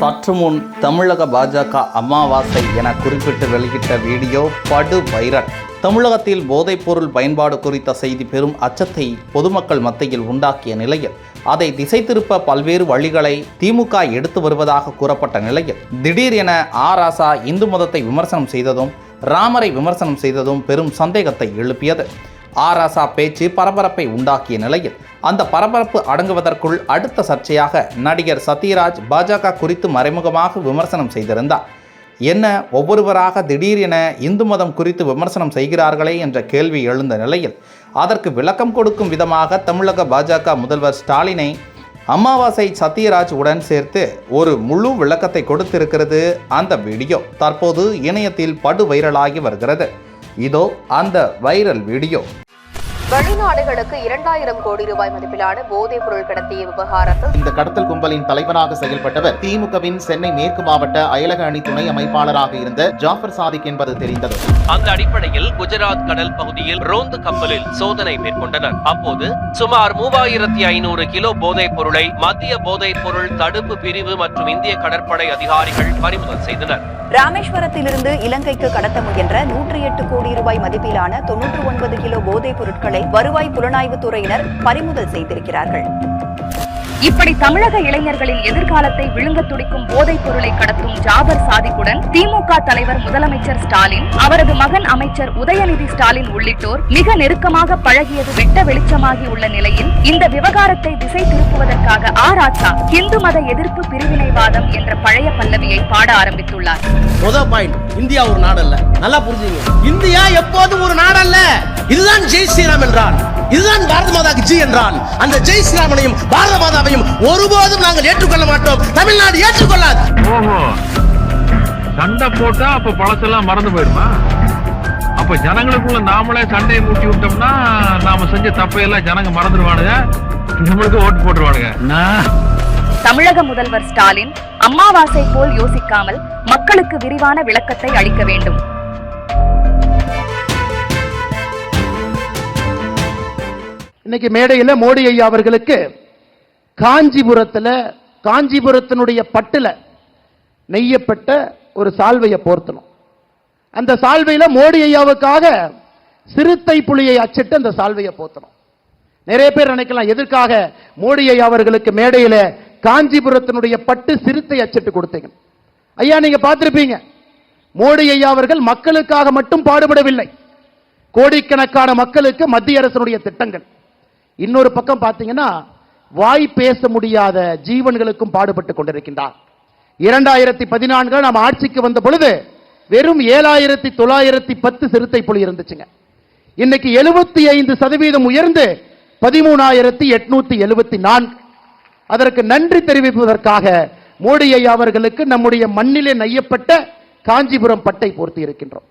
சற்று முன் தமிழக பாஜக அமாவாசை என குறிப்பிட்டு வெளியிட்ட வீடியோ படு வைரல். தமிழகத்தில் போதைப்பொருள் பயன்பாடு குறித்த செய்தி பெரும் அச்சத்தை பொதுமக்கள் மத்தியில் உண்டாக்கிய நிலையில் அதை திசை திருப்ப பல்வேறு வழிகளை திமுக எடுத்து வருவதாக கூறப்பட்ட நிலையில் திடீர் என ஆராசா இந்து மதத்தை விமர்சனம் செய்ததும் ராமரை விமர்சனம் செய்ததும் பெரும் சந்தேகத்தை எழுப்பியது. ஆராசா பேச்சு பரபரப்பை உண்டாக்கிய நிலையில் அந்த பரபரப்பு அடங்குவதற்குள் அடுத்த சர்ச்சையாக நடிகர் சத்யராஜ் பாஜக குறித்து மறைமுகமாக விமர்சனம் செய்திருந்தார். என்ன ஒவ்வொருவராக திடீரென இந்து மதம் குறித்து விமர்சனம் செய்கிறார்களே என்ற கேள்வி எழுந்த நிலையில் அதற்கு விளக்கம் கொடுக்கும் விதமாக தமிழக பாஜக முதல்வர் ஸ்டாலினை அமாவாசை சத்யராஜ் உடன் சேர்த்து ஒரு முழு விளக்கத்தை கொடுத்திருக்கிறது அந்த வீடியோ. தற்போது இணையத்தில் படு வைரலாகி வருகிறது. இதோ அந்த வைரல் வீடியோ. வெளிநாடுகளுக்கு இரண்டாயிரம் கோடி ரூபாய் மதிப்பிலான போதைப் பொருள் கடத்திய விவகாரத்தில் இந்த கடத்தல் கும்பலின் தலைவராக செயல்பட்டவர் திமுகவின் சென்னை மேற்கு மாவட்ட அயலக அணி துணை அமைப்பாளராக இருந்த ஜாஃபர் சாதிக் என்பது தெரிந்தது. அந்த அடிப்படையில் குஜராத் கடல் பகுதியில் ரோந்து கப்பலில் சோதனை மேற்கொண்டனர். அப்போது சுமார் மூவாயிரத்தி ஐநூறு கிலோ போதைப் பொருளை மத்திய போதைப் பொருள் தடுப்பு பிரிவு மற்றும் இந்திய கடற்படை அதிகாரிகள் பறிமுதல் செய்தனர். ராமேஸ்வரத்திலிருந்து இலங்கைக்கு கடத்த முயன்ற நூற்றி எட்டு கோடி ரூபாய் மதிப்பிலான தொன்னூற்று ஒன்பது கிலோ போதைப் பொருட்களை வருவாய் புலனாய்வு துறையினர் பறிமுதல் செய்திருக்கிறார்கள். இப்படி தமிழக இளைஞர்களின் எதிர்காலத்தை விழுங்க துடிக்கும் போதைப் பொருளை கடத்தும் ஜாபர் சாதிக்குடன் திமுக தலைவர் முதலமைச்சர் ஸ்டாலின் அவரது மகன் அமைச்சர் உதயநிதி ஸ்டாலின் உள்ளிட்டோர் மிக நெருக்கமாக பழகியது வெட்ட வெளிச்சமாகி உள்ள நிலையில் இந்த விவகாரத்தை திசை திருப்புவதற்காக ஆராச்சா இந்து மத எதிர்ப்பு பிரிவினைவாதம் என்ற பழைய பல்லவியை பாட ஆரம்பித்துள்ளார். இந்தியா ஒரு நாடல்ல. அல்ல நல்லா புரிஞ்சுங்க. இந்தியா எப்போதும் ஒரு நாடல்ல. அல்ல இதுதான் ஜெய் ஸ்ரீராம் என்றான் இதுதான் பாரத மாதாக்கு ஜி என்றான். அந்த ஜெய் ஸ்ரீராமனையும் பாரத மாதாவையும் ஒருபோதும் நாங்கள் ஏற்றுக்கொள்ள மாட்டோம். தமிழ்நாடு ஏற்றுக்கொள்ளாது. ஓஹோ. சண்டை போட்டா அப்ப பழசெல்லாம் மறந்து போயிடுமா அப்ப ஜனங்களுக்குள்ள நாமளே சண்டையை மூட்டி விட்டோம்னா நாம செஞ்ச தப்பையெல்லாம் ஜனங்க மறந்துடுவானுங்க நம்மளுக்கு ஓட்டு போட்டுருவானுங்க. தமிழக முதல்வர் ஸ்டாலின் அம்மாவாசை போல் யோசிக்காமல் மக்களுக்கு விரிவான விளக்கத்தை அளிக்க வேண்டும். இன்னைக்கு மேடையில் மோடி ஐயா அவர்களுக்கு காஞ்சிபுரத்துல காஞ்சிபுரத்தினுடைய பட்டுல நெய்யப்பட்ட ஒரு சால்வையை போர்த்தணும். அந்த சால்வையில மோடி ஐயாவுக்காக சிறுத்தை புலியை அச்சிட்டு அந்த சால்வையை போர்த்தணும். நிறைய பேர் நினைக்கலாம் எதற்காக மோடி ஐயா அவர்களுக்கு மேடையில காஞ்சிபுரத்தினுடைய பட்டு சிறுத்தை அச்சிட்டு கொடுத்தீங்க? ஐயா நீங்க பார்த்திருப்பீங்க. மோடி ஐயா அவர்கள் மக்களுக்காக மட்டும் பாடுபடவில்லை. கோடிக்கணக்கான மக்களுக்கு மத்திய அரசனுடைய திட்டங்கள். இன்னொரு பக்கம் பார்த்தீங்கன்னா வாய் பேச முடியாத ஜீவன்களுக்கும் பாடுபட்டு கொண்டிருக்கின்றார். இரண்டாயிரத்தி பதினான்கு நாம் ஆட்சிக்கு வந்த பொழுது வெறும் ஏழாயிரத்தி தொள்ளாயிரத்தி பத்து சிறுத்தை புலி இருந்துச்சுங்க. இன்னைக்கு எழுபத்தி ஐந்து சதவீதம் உயர்ந்து பதிமூணாயிரத்தி எட்நூத்தி எழுபத்தி நான்கு அதற்கு நன்றி தெரிவிப்பதற்காக மோடி ஐயா அவர்களுக்கு நம்முடைய மண்ணிலே நெய்யப்பட்ட காஞ்சிபுரம் பட்டை போர்த்தி இருக்கின்றோம்